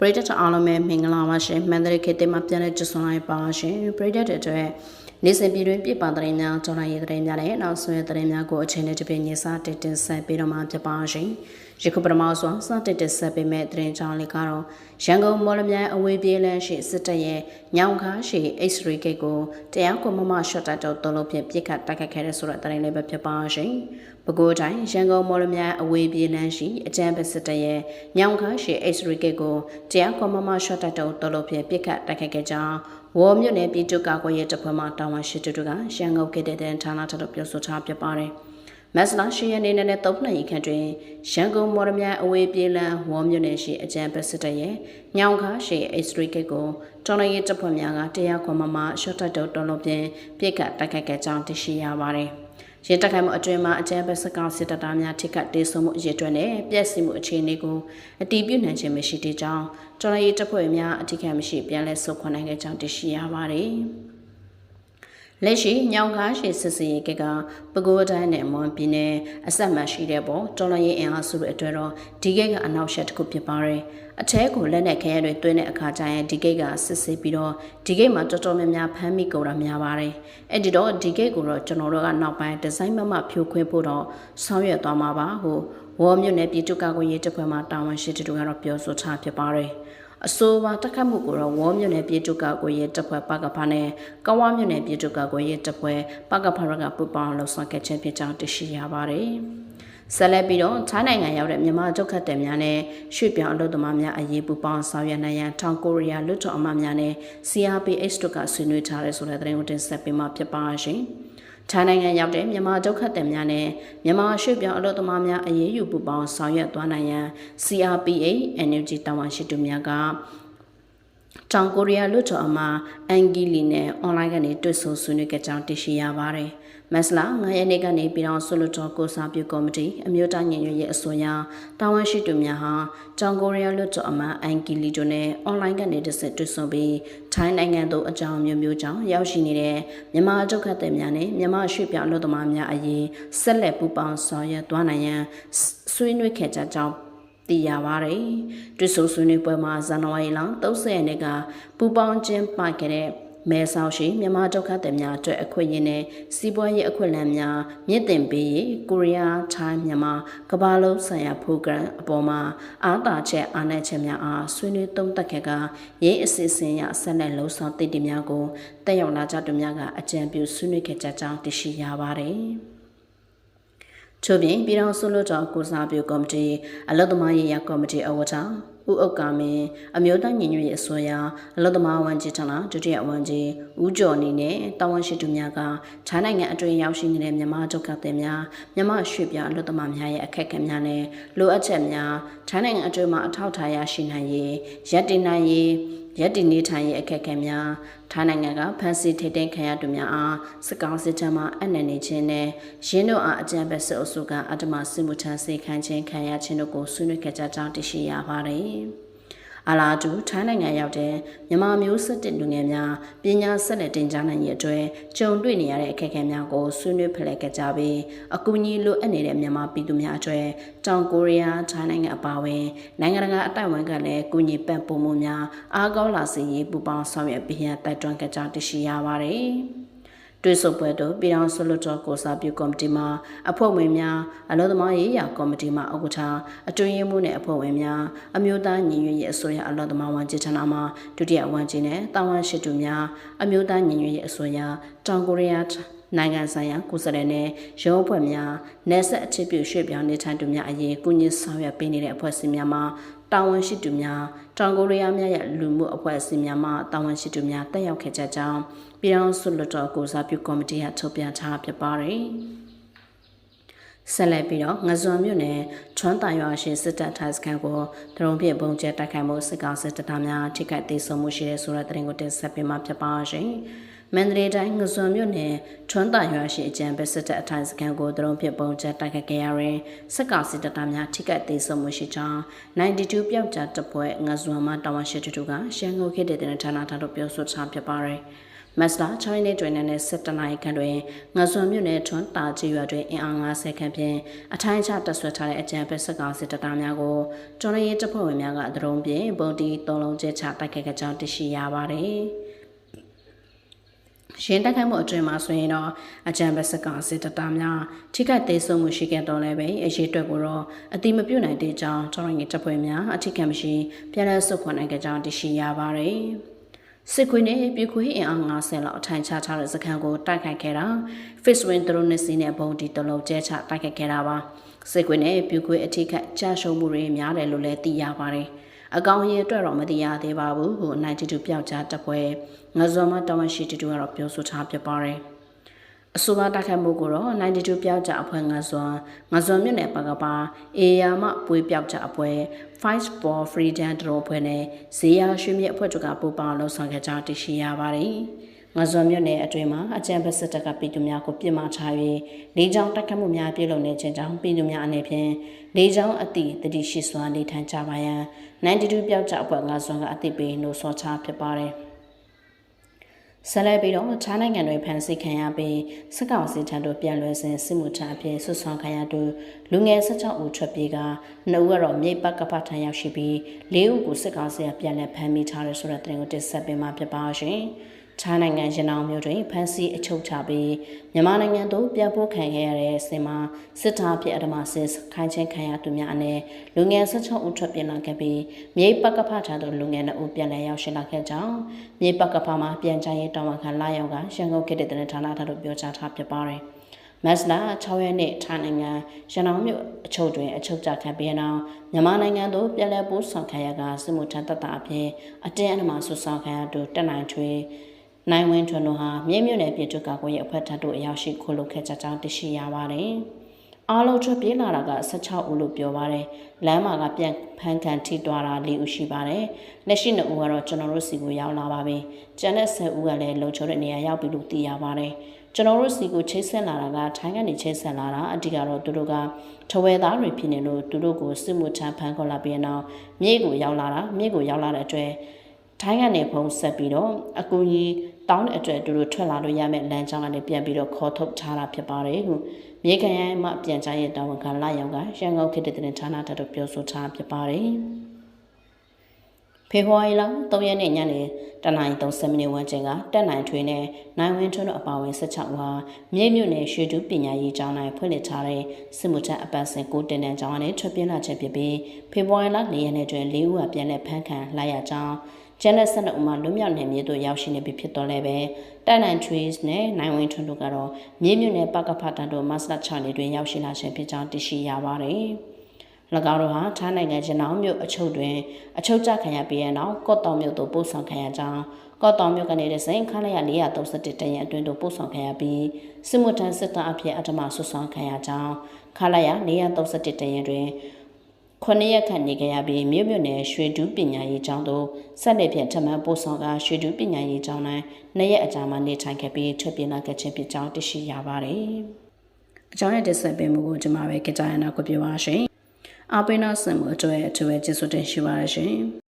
ပရိသတ်အားလုံးပဲမင်္ဂလာပါရှင်မန္တလေးခေတ်တင်မှာပြန်လဲကြဆွလိုက်ပါရှင်ပရိသတ်တွေအတွက်နေ့စဉ်ပြည်တွင်ပြပသတင်းများကြောင်းရေးသတင်းများနဲ့နောက်ဆွေသတင်းများကိုအချိန်နဲ့တပြည့်ညစာတင်တင်ဆက်ပေးတော့မှာဖြစ်ပါရှင် ယခုပထမဆုံးစတင်တင်ဆက်ပေးမယ့်သတင်းကြောင်းလေးကတော့ရန်ကုန်မော်လမြိုင်အဝေးပြေးလမ်းရှိစစ်တပ်ရဲ့ညောင်ခါရှိ X3 ဂိတ်ကိုတရားကွန်မမရှော့တက်တော့တုံးလို့ဖြင့်ပြစ်ခတ်တိုက်ခတ်ခဲ့တဲ့ဆိုတဲ့သတင်းလေးပဲဖြစ်ပါရှင်ပဲခူးတိုင်းရန်ကုန်မော်လမြိုင်အဝေးပြေးလမ်းရှိအကြံပစစ်တပ်ရဲ့ညောင်ခါရှိ X3 ဂိတ်ကိုတရားကွန်မမရှော့တက်တော့တုံးလို့ဖြင့်ပြစ်ခတ်တိုက်ခတ်ခဲ့ကြောင်းဝေါ်မြို့နယ်ပြည်သူ့ကာကွယ်ရေးတပ်ဖွဲ့မှတာဝန်ရှိသူတို့ကရန်ကုန်ခေတ်တဲ့ဌာနထပ်ပြောဆိုထားပြပါတယ်။ မက်စလာရှီယနေနဲ့တုံးနှစ်ရက်ခန့်တွင်ရန်ကုန်မော်ရမြိုင်အဝေးပြေးလမ်းဝေါ်မြို့နယ်ရှိအကြံပစစ်တပ်ရဲ့ညောင်ခါရှိ H3 ဂိတ်ကိုတော်လရေးတပ်ဖွဲ့များကတရားခွန်မမရှော့တက်တုံးတုံးလုံးဖြင့်ပြစ်ခတ်တိုက်ခိုက်ခဲ့ကြောင်းသိရှိရပါတယ်။ရင်းတက်ခိုင်မှုအတွင်မှာအကြံပစစ်ကောင်စစ်တပ်သားများထိခတ်တေဆုံမှုအရေးအတွက်နဲ့ပြက်စီမှုအခြေအနေကိုအတီးပြုနိုင်ခြင်းမရှိသေးကြောင်းတော်လရေးတပ်ဖွဲ့များအထိခတ်မရှိပြန်လည်ဆုတ်ခွာနိုင်ခဲ့ကြောင်းသိရှိရပါတယ်။ လက်ရှိညောင်ကားရှိစစ်စီရေးကပဲခူးတိုင်းနဲ့မွန်ပြည်နယ်အဆက်မှရှိတဲ့ပေါ်တော်လရင်အင်အားစုတွေအတွက်တော့ဒီဂိတ်ကအနောက်ရှက်တစ်ခုဖြစ်ပါတယ်အထဲကိုလက်နဲ့ခဲရတွေတွင်းတဲ့အခါကျရင်ဒီဂိတ်ကစစ်ဆေးပြီးတော့ဒီဂိတ်မှာတော်တော်များများဖမ်းမိကုန်တာများပါတယ်အဲ့ဒီတော့ဒီဂိတ်ကိုတော့ကျွန်တော်တို့ကနောက်ပိုင်းဒီဇိုင်းမမဖြိုခွင်းဖို့တော့ဆောင်ရွက်သွားမှာပါဟိုဝေါ်မြို့နယ်ပြည်သူ့ကာကွယ်ရေးတပ်ဖွဲ့မှတာဝန်ရှိသူတို့ကတော့ပြောဆိုထားဖြစ်ပါတယ် အဆိုပါတက်ခတ်မှုကိုတော့ဝေါ်မြို့နယ်ပြည်သူ့ကာကွယ်ရေးတပ်ဖွဲ့ပကဖာနဲ့ကဝါမြို့နယ်ပြည်သူ့ကာကွယ်ရေးတပ်ဖွဲ့ပကဖာရကပူပေါင်းလှုပ်ဆောင်ခဲ့ခြင်းဖြစ်ကြောင်းသိရှိရပါတယ်။ဆက်လက်ပြီးတော့ထိုင်းနိုင်ငံရောက်တဲ့မြန်မာဒုက္ခသည်များနဲ့ရွှေ့ပြောင်းအလုပ်သမားများအရေးပူပေါင်းဆောင်ရွက်နိုင်ရန်တောင်ကိုရီးယားလွတ်တော်အမများနဲ့ CRPH တို့ကဆွေးနွေးထားတဲ့ဆိုတဲ့သတင်းကိုတင်ဆက်ပေးမှာဖြစ်ပါရှင်။ ထိုင်းနိုင်ငံရောက်တဲ့မြန်မာဒုက္ခသည်များနဲ့မြန်မာရွှေ့ပြောင်းအလုပ်သမားများအရေးယူပူပေါင်းဆောင်ရွက်သွားနိုင်ရန် CRPA NUG တာဝန်ရှိသူများက တောင်ကိုရီးယားလွတ်တော်အမအန်ဂီလီနဲ့အွန်လိုင်းကနေတွေ့ဆုံဆွေးနွေးကြကြောင်းသိရှိရပါတယ်။မက်စလာ9ရက်နေ့ကနေပြည်တော်ဆွလွတ်တော်ကိုစားပြုကော်မတီအမျိုးသားညီညွတ်ရေးအစိုးရတာဝန်ရှိသူများဟာတောင်ကိုရီးယားလွတ်တော်အမအန်ကီလီတို့နဲ့အွန်လိုင်းကနေတစ်ဆက်တွေ့ဆုံပြီးထိုင်းနိုင်ငံသို့အကြောင်းမျိုးမျိုးကြောင့်ရောက်ရှိနေတဲ့မြန်မာဒုက္ခသည်များနဲ့မြန်မာရွှေ့ပြောင်းအလုပ်သမားများအရေးဆက်လက်ပူးပေါင်းဆောင်ရွက်သွားနိုင်ရန်ဆွေးနွေးခဲ့ကြကြောင်း တည်ရပါတယ်။တွေ့ဆုံဆွေးနွေးပွဲမှာဇန်နဝါရီလ30ရက်နေ့ကပူပေါင်းခြင်းပခဲ့တဲ့မဲဆောက်ရှိမြန်မာဒုက္ခသည်များအတွက်အခွင့်အရေးနဲ့စီးပွားရေးအခွင့်အလမ်းများမြင့်တင်ပေးရေးကိုရီးယားထိုင်းမြန်မာကမ္ဘာလုံးဆိုင်ရာ program အပေါ်မှာအားသာချက်အားနည်းချက်များအားဆွေးနွေးသုံးသပ်ခဲ့ကရင်းအစီအစဉ်ရဆက်လက်လှုံ့ဆော်တည်တည်များကိုတက်ရောက်လာကြသူများကအကြံပြုဆွေးနွေးခဲ့ကြကြောင်းသိရှိရပါတယ်။ ချို့ပြင်ပြည်တော်စုလို့တော်ကိုစားပြုကော်မတီအလုသမားရေးရာကော်မတီအဝတ်ထားဦးအုပ်ကမင်းအမျိုးသားညီညွတ်ရေးအစိုးရအလုသမားဝန်ကြီးဌာနဒုတိယဝန်ကြီးဦးကျော်နေနဲ့တာဝန်ရှိသူများကခြားနိုင်ငံအတွင်းရောက်ရှိနေတဲ့မြန်မာဒုက္ခသည်များမြန်မာရွှေ့ပြောင်းအလုသမားများရဲ့အခက်အခဲများနဲ့လိုအပ်ချက်များခြားနိုင်ငံအတွင်းမှာအထောက်ထားရရှိနိုင်ရေးရပ်တည်နိုင်ရေး ရက်တည်နေထိုင်ရေးအခက်အခဲများထိုင်းနိုင်ငံကဖန်စီထိတ်သိမ်းခံရသူများအားစကောင်းစစ်ချမ်းမှအနက်နေခြင်းနဲ့ရင်းတို့အားအကြံပဲစစ်အုပ်စုကအတ္တမစစ်မှုထမ်းစေခံခြင်းခံရခြင်းတို့ကိုဆွေးနွေးခဲ့ကြကြောင်းသိရှိရပါတယ်။ အလားတူထိုင်းနိုင်ငံရောက်တဲ့မြန်မာမျိုးစစ်တစ်လူငယ်များပညာဆက်လက်တင်ကြားနိုင်ရေးအတွက်ကြုံတွေ့နေရတဲ့အခက်အခဲများကိုဆွေးနွေးဖလှယ်ခဲ့ကြပြီးအကူအညီလိုအပ်နေတဲ့မြန်မာပြည်သူများအတွက်တောင်ကိုရီးယားထိုင်းနိုင်ငံအပါအဝင်နိုင်ငံတကာအတိုင်းအဝန်ကလည်းကူညီပံ့ပိုးမှုများအားကောင်းလာစေရေးပူးပေါင်းဆောင်ရွက်ပြီးရန်တိုက်တွန်းကြသိရှိရပါတယ်။ တွဲဆုံပွဲတို့ပြည်ထောင်စုလွှတ်တော်ကိုစားပြုကော်မတီမှအဖွဲ့ဝင်များအလို့သမားရေးရာကော်မတီမှဥက္ကဋ္ဌအတွင်းရေးမှူးနဲ့အဖွဲ့ဝင်များအမျိုးသားညီညွတ်ရေးအစိုးရအလို့သမားဝန်ကြီးဌာနမှဒုတိယဝန်ကြီးနဲ့တာဝန်ရှိသူများအမျိုးသားညီညွတ်ရေးအစိုးရတောင်ကိုရီးယားနိုင်ငံဆိုင်ရာကိုယ်စားလှယ်နဲ့ရုံးအဖွဲ့များနယ်ဆက်အခြေပြုရွှေ့ပြောင်းနေထိုင်သူများအရေးကုညီဆောင်ရွက်ပေးနေတဲ့အဖွဲ့အစည်းများမှ တာဝန်ရှိသူများတောင်ကိုရီးယားများရဲ့လူမှုအဖွဲ့အစည်းများမှတာဝန်ရှိသူများတက်ရောက်ခဲ့ကြကြောင်းပြည်ထောင်စုလွှတ်တော်ကိုစားပြုကော်မတီကထုတ်ပြန်ထားဖြစ်ပါတယ်။ဆက်လက်ပြီးတော့ငဇွန်မြို့နယ်ချွမ်းတိုင်ရွာရှိစစ်တပ်ထိုင်စခန်းကိုဒရုန်းဖြင့်ပုံကျဲတိုက်ခိုက်မှုစစ်ကောင်စစ်တပ်သားများထိခိုက်ဒေဆုံးမှုရှိတဲ့ဆိုတဲ့သတင်းကိုတင်ဆက်ပေးမှာဖြစ်ပါရှင်။ မန္တလေးတိုင်းငစွန်မြို့နယ်ထွန်းတရွာရှိအကြံပဲစစ်တပ်အထိုင်စခန်းကိုဒရုန်းဖြင့်ပုံကျတိုက်ခတ်ခဲ့ရရင်စစ်ကောင်စစ်တပ်များထိခိုက်သေးဆုံးမှုရှိကြောင်း92ပျောက်ကြားတပ်ဖွဲ့ငစွန်မှတာဝန်ရှိသူတို့ကရှန်ကုန်ခေတ်တဲ့ဌာနထားလို့ပြောဆိုထားဖြစ်ပါတယ်။မမတ်စတာ6ရက်နေ့တွင်နဲ့17နာရီခန့်တွင်ငါစွန်မြို့နယ်ထွန်းတာကြီးရွာတွင်အင်အား90ခန့်ဖြင့်အထိုင်းချတပ်ဆွဲထားတဲ့အကြံဖက်စစ်ကောင်စစ်တပ်သားများကိုကျော်ရရေးတပ်ဖွဲ့ဝင်များကဒရုန်းဖြင့်ပုံတီ၃လုံးကျချတိုက်ခိုက်ခဲ့ကြောင်းသိရှိရပါသည် ရှင်းတက်ခိုက်မှုအတွင်မှာဆိုရင်တော့အကြံဘက်စကစစ်တပ်သားများထိခိုက်သေးဆုံးမှုရှိခဲ့တော့လည်းပဲအရေးအတွက်ကိုတော့အတိမပြုတ်နိုင်တဲ့အကြောင်းကျောင်းရင်းတပ်ဖွဲ့များအထိခံမရှိပြန်လည်ဆုတ်ခွာနိုင်ကြကြောင်းသိရှိရပါတယ်။စစ်ခွေးနဲ့ပြည်ခွေးအင်အား90လောက်အထိုင်ချထားတဲ့စခန်းကိုတိုက်ခိုက်ခဲ့တာ Fish Wing ဒရုန်းနဲ့စီးနဲ့ဘုံဒီတလုံးကျဲချတိုက်ခိုက်ခဲ့တာပါ။စစ်ခွေးနဲ့ပြည်ခွေးအထိခိုက်ကြာရှုံးမှုတွေများတယ်လို့လည်းသိရပါတယ်။ အကောင်ရေးအတွက်တော့မသိရသေးပါဘူးဟို92ပျောက်ကြားတပ်ဖွဲ့ငဇော်မတောင်းရှိတူတူကတော့ပြောဆိုထားဖြစ်ပါတယ်အဆိုပါတိုက်ခိုက်မှုကိုတော့92ပျောက်ကြားအဖွဲ့ငဇော်ငဇော်မြို့နယ်ပကပါအေယာမပွေးပျောက်ကြားအဖွဲ့ Fight for Freedom တို့အဖွဲ့နဲ့ဇေယျရွှေမြင့်အဖွဲ့တို့ကပူးပေါင်းလှုပ်ဆောင်ခဲ့ကြတရှိရပါတယ် ငဇော်မြို့နယ်အတွင်းမှာအကြံဖက်စစ်တပ်ကပြည်သူများကိုပြစ်မှားထား၍လေကြောင်းတိုက်ခတ်မှုများပြုလုပ်နေခြင်းကြောင့်ပြည်သူများအနေဖြင့်လေကြောင်းအသည့်တတိရှိစွာနေထိုင်ကြပါရန်92ပြောက်ကြအဖွဲ့ငါစွမ်းကအသိပေးလို့ဆောချဖြစ်ပါတယ်ဆက်လက်ပြီးတော့ခြားနိုင်ငံတွေဖန်ဆီးခံရပြီးစစ်ကောင်စီထံသို့ပြန်လွှဲစဉ်စစ်မှုထမ်းအဖြစ်ဆွဆောင်ခံရသူလူငယ်16ဦးထွက်ပြေးကနှစ်ဦးကတော့မြိတ်ပတ်ကပထံရောက်ရှိပြီး၄ဦးကိုစစ်ကောင်စီကပြန်လည်ဖမ်းမိထားတယ်ဆိုတဲ့သတင်းကိုတင်ဆက်ပေးမှာဖြစ်ပါရှင်။ ခြားနိုင်ငံရနောင်မြို့တွင်ဖမ်းဆီးအချုပ်ချပြီးမြန်မာနိုင်ငံသို့ပြန်ပို့ခံခဲ့ရတဲ့ဆင်မစစ်သားဖြစ်အဓမ္မစစ်ခိုင်းချင်းခံရသူများအနေလူငယ်16ဦးထွက်ပြေးလာခဲ့ပြီးမြိတ်ပကဖထံသို့လူငယ်2ဦးပြန်လည်ရောက်ရှိလာခဲ့ကြောင်းမြိတ်ပကဖမှာပြန်ချရေးတောင်းဝန်ခံလာရောက်ကရန်ကုန်ခေတ်တဲ့ဌာနထံသို့ပြောကြားထားဖြစ်ပါတယ်မက်စလာ6ရက်နေ့ထိုင်းနိုင်ငံရန်အောင်မြို့အချုပ်တွင်အချုပ်ကြခံပြီးနောက်မြန်မာနိုင်ငံသို့ပြည်လဲပို့ဆောင်ခံရကစစ်မှုထမ်းတပ်သားအဖြစ်အတင်းအဓမ္မဆွဆောင်ခံရသူတက်နိုင်ထွေး နိုင်ဝင်းထွန်းတို့ဟာမြေမြင့်နယ်ပြည်သူ့ကာကွယ်ရေးအဖွဲ့ထံသို့အရောက်ရှိခိုးလုပ်ခဲ့ကြကြောင်းသိရှိရပါတယ်။အားလုံးထွက်ပြေးလာတာက16ဦးလို့ပြောပါတယ်။လမ်းမှာကပြန်ဖမ်းခံထိတွားတာ၄ဦးရှိပါတယ်။လက်ရှိ2ဦးကတော့ကျွန်တော်တို့စီကိုရောက်လာပါပြီ။ကျန်တဲ့10ဦးကလည်းလုံချုံတဲ့နေရာရောက်ပြီလို့သိရပါတယ်။ကျွန်တော်တို့စီကိုချိတ်ဆက်လာတာကထိုင်းကနေချိတ်ဆက်လာတာအတိကတော့သူတို့ကထဝဲသားတွေဖြစ်နေလို့သူတို့ကိုစစ်မှုထမ်းဖမ်းခေါ်လာပြီးနောက်မြေကိုရောက်လာတာမြေကိုရောက်လာတဲ့အတွက်ထိုင်းကနေဖုံးဆက်ပြီးတော့အကူကြီး တောင်းတဲ့အတွက်သူတို့ထွက်လာလို့ရမယ့်လမ်းကြောင်းကနေပြန်ပြီးတော့ခေါ်ထုတ်ထားတာဖြစ်ပါတယ်ဟုမြေခံရမှပြန်ကြားရဲ့တာဝန်ခံလာရောက်ကရန်ကုန်ခေတ်တဲ့ဌာနထတို့ပြောဆိုထားဖြစ်ပါတယ်ဖေဖော်ဝါရီလ3ရက်နေ့ညနေတနင်္လာ30မိနစ်ဝန်းကျင်ကတက်နိုင်ထွေးနဲ့နိုင်ဝင်းထွန်းတို့အပါအဝင်16ဦးဟာမြေမြုပ်နယ်ရွှေတူပညာရေးကျောင်း၌ဖွင့်လှစ်ထားတဲ့စစ်မှုထမ်းအပတ်စဉ်ကိုတင်တန်းကျောင်းကနေထွက်ပြေးလာချက်ဖြစ်ပြီးဖေဖော်ဝါရီလ4ရက်နေ့တွင်၄ဦးဟာပြန်လည်ဖမ်းခံလိုက်ရကြောင်း ကျန်တဲ့12ဦးမှာလွတ်မြောက်နယ်မြေသို့ရောက်ရှိနေပြီဖြစ်တော်လဲပဲတိုက်နိုင် trees နဲ့နိုင်ဝင်ထွန်းတို့ကတော့မြေမြုပ်နယ်ပကဖတန်တို့မတ်လ6နေ့တွင်ရောက်ရှိလာခြင်းဖြစ်ကြောင်းသိရှိရပါတယ်။၎င်းတို့ဟာထိုင်းနိုင်ငံကျနောင်မြို့အချုပ်တွင်အချုပ်ကျခံရပြီးတဲ့နောက်ကော့တောင်မြို့သို့ပို့ဆောင်ခံရကြောင်းကော့တောင်မြို့ကနေတဲ့စိန်ခန်းလရ431တရံအတွင်းသို့ပို့ဆောင်ခံရပြီးစစ်မှုထမ်းစစ်သားအဖြစ်အထမဆွဆောင်ခံရကြောင်းခလာရ431တရံတွင် ခုနှစ်ရက်ခန့်နေခဲ့ရပြီးမြို့မြို့နယ်ရွှေဒူးပညာရေးကျောင်းသို့ဆက်လက်ဖြင့်ထမှန်ပို့ဆောင်ကရွှေဒူးပညာရေးကျောင်း၌နှစ်ရက်အကြာမှနေထိုင်ခဲ့ပြီးထွက်ပြေးလာခဲ့ခြင်းဖြစ်ကြောင်းသိရှိရပါတယ်။အကြောင်းရဲ့တက်ဆက်ပေးမှုကိုကျွန်မပဲကြကြရနာကိုပြောပါရှင်။အပိနာစံမှုအကျွဲအကျွဲကျေးဇူးတင်ရှိပါရရှင်။